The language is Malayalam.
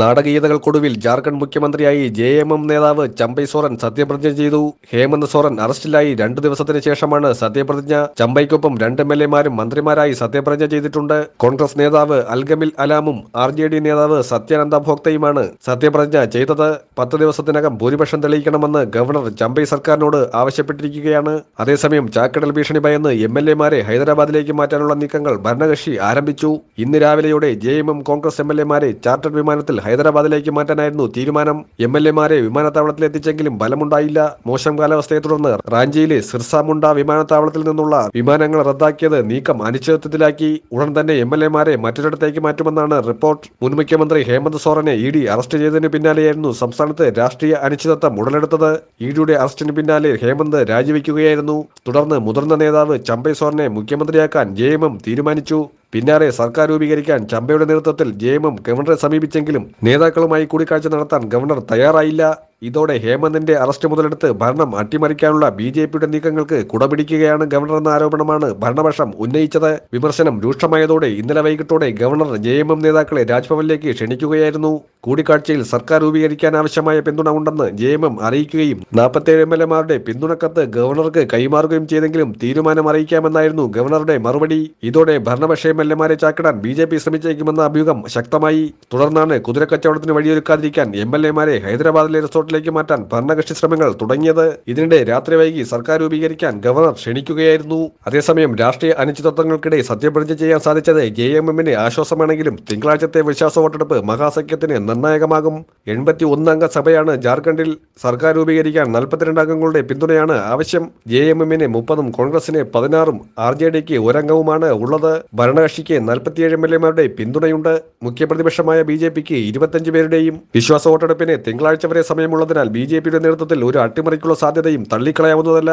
നാടകീയതകൾക്കൊടുവിൽ ജാർഖണ്ഡ് മുഖ്യമന്ത്രിയായി ജെ എം എം നേതാവ് ചമ്പൈ സോറൻ സത്യപ്രതിജ്ഞ ചെയ്തു. ഹേമന്ത് സോറൻ അറസ്റ്റിലായി രണ്ടു ദിവസത്തിന് ശേഷമാണ് സത്യപ്രതിജ്ഞ. ചമ്പൈക്കൊപ്പം രണ്ട് എം എൽ എമാരും മന്ത്രിമാരായി സത്യപ്രതിജ്ഞ ചെയ്തിട്ടുണ്ട്. കോൺഗ്രസ് നേതാവ് അൽഗമിൽ അലാമും ആർ ജെ ഡി നേതാവ് സത്യാനന്ദ ഭോക്തയുമാണ് സത്യപ്രതിജ്ഞ ചെയ്തത്. പത്ത് ദിവസത്തിനകം ഭൂരിപക്ഷം തെളിയിക്കണമെന്ന് ഗവർണർ ചമ്പൈ സർക്കാരിനോട് ആവശ്യപ്പെട്ടിരിക്കുകയാണ്. അതേസമയം ചാക്കടൽ ഭീഷണി ഭയന്ന് എം എൽ എമാരെ ഹൈദരാബാദിലേക്ക് മാറ്റാനുള്ള നീക്കങ്ങൾ ഭരണകക്ഷി ആരംഭിച്ചു. ഇന്ന് രാവിലെയോടെ J M M Congress M L എമാരെ ചാർട്ടർ വിമാനത്തിൽ ഹൈദരാബാദിലേക്ക് മാറ്റാനായിരുന്നു തീരുമാനം. എം എൽ എമാരെ വിമാനത്താവളത്തിൽ എത്തിച്ചെങ്കിലും ഫലമുണ്ടായില്ല. മോശം കാലാവസ്ഥയെ തുടർന്ന് റാഞ്ചിയിലെ സിർസാമുണ്ട വിമാനത്താവളത്തിൽ നിന്നുള്ള വിമാനങ്ങൾ റദ്ദാക്കിയത് നീക്കം അനിശ്ചിതത്വത്തിലാക്കി. ഉടൻ തന്നെ എം എൽ എമാരെ മറ്റൊരിടത്തേക്ക് മാറ്റുമെന്നാണ് റിപ്പോർട്ട്. മുൻ മുഖ്യമന്ത്രി ഹേമന്ത് സോറനെ ഇ ഡി അറസ്റ്റ് ചെയ്തതിന് പിന്നാലെയായിരുന്നു സംസ്ഥാനത്ത് രാഷ്ട്രീയ അനിശ്ചിതത്വം ഉടലെടുത്തത്. ഇ ഡിയുടെ അറസ്റ്റിന് പിന്നാലെ ഹേമന്ത് രാജിവെക്കുകയായിരുന്നു. തുടർന്ന് മുതിർന്ന നേതാവ് ചമ്പൈ സോറനെ മുഖ്യമന്ത്രിയാക്കാൻ ജെ തീരുമാനിച്ചു. പിന്നാലെ സർക്കാർ രൂപീകരിക്കാൻ ചമ്പയുടെ നേതൃത്വത്തിൽ ജെ ഗവർണറെ സമീപിച്ചെങ്കിലും നേതാക്കളുമായി കൂടിക്കാഴ്ച നടത്താൻ ഗവർണർ തയ്യാറായില്ല. ഇതോടെ ഹേമന്തിന്റെ അറസ്റ്റ് മുതലെടുത്ത് ഭരണം അട്ടിമറിക്കാനുള്ള ബി ജെ പിയുടെ നീക്കങ്ങൾക്ക് കുടപിടിക്കുകയാണ് ഗവർണർ എന്ന ആരോപണമാണ് ഭരണപക്ഷം ഉന്നയിച്ചത്. വിമർശനം രൂക്ഷമായതോടെ ഇന്നലെ വൈകിട്ടോടെ ഗവർണർ ജെ എം നേതാക്കളെ രാജ്ഭവനിലേക്ക് ക്ഷണിക്കുകയായിരുന്നു. കൂടിക്കാഴ്ചയിൽ സർക്കാർ രൂപീകരിക്കാൻ ആവശ്യമായ പിന്തുണ ഉണ്ടെന്ന് ജെ എം എം അറിയിക്കുകയും നാൽപ്പത്തേഴ് എം എൽ എമാരുടെ പിന്തുണക്കത്ത് ഗവർണർക്ക് കൈമാറുകയും ചെയ്തെങ്കിലും തീരുമാനം അറിയിക്കാമെന്നായിരുന്നു ഗവർണറുടെ മറുപടി. ഇതോടെ ഭരണപക്ഷ എം എൽ എമാരെ ചാക്കിടാൻ ബി ജെ പി ശ്രമിച്ചേക്കുമെന്ന അഭ്യൂഹം ശക്തമായി. തുടർന്നാണ് കുതിരക്കച്ചവടത്തിന് വഴിയൊരുക്കാതിരിക്കാൻ എം എൽ എമാരെ ഹൈദരാബാദിലെ റിസോർട്ടിലേക്ക് മാറ്റാൻ ഭരണകക്ഷി ശ്രമങ്ങൾ തുടങ്ങിയത്. ഇതിനിടെ രാത്രി വൈകി സർക്കാർ രൂപീകരിക്കാൻ ഗവർണർ ക്ഷണിക്കുകയായിരുന്നു. അതേസമയം രാഷ്ട്രീയ അനിശ്ചിതത്വങ്ങൾക്കിടെ സത്യപ്രതിജ്ഞ ചെയ്യാൻ സാധിച്ചത് ജെ എം എമ്മിന് ആശ്വാസമാണെങ്കിലും തിങ്കളാഴ്ചത്തെ വിശ്വാസ വോട്ടെടുപ്പ് മഹാസഖ്യത്തിന് നിർണായകമാകും. എൺപത്തി ഒന്നംഗ സഭയാണ് ജാർഖണ്ഡിൽ സർക്കാർ രൂപീകരിക്കാൻ നാൽപ്പത്തിരണ്ട് അംഗങ്ങളുടെ പിന്തുണയാണ് ആവശ്യം. ജെ എം എമ്മിന് മുപ്പതും കോൺഗ്രസിന് പതിനാറും ആർ ജെ ഡിക്ക് ഒരംഗവുമാണ് ഉള്ളത്. ഭരണകക്ഷിക്ക് നാൽപ്പത്തിയേഴ് എം എൽ എമാരുടെ പിന്തുണയുണ്ട്. മുഖ്യപ്രതിപക്ഷമായ ബി ജെ പിക്ക് ഇരുപത്തഞ്ച് പേരുടെയും വിശ്വാസ വോട്ടെടുപ്പിന് തിങ്കളാഴ്ച വരെ സമയമുള്ളതിനാൽ ബി ജെ പിയുടെ നേതൃത്വത്തിൽ ഒരു അട്ടിമറിക്കുള്ള സാധ്യതയും തള്ളിക്കളയാവുന്നതല്ല.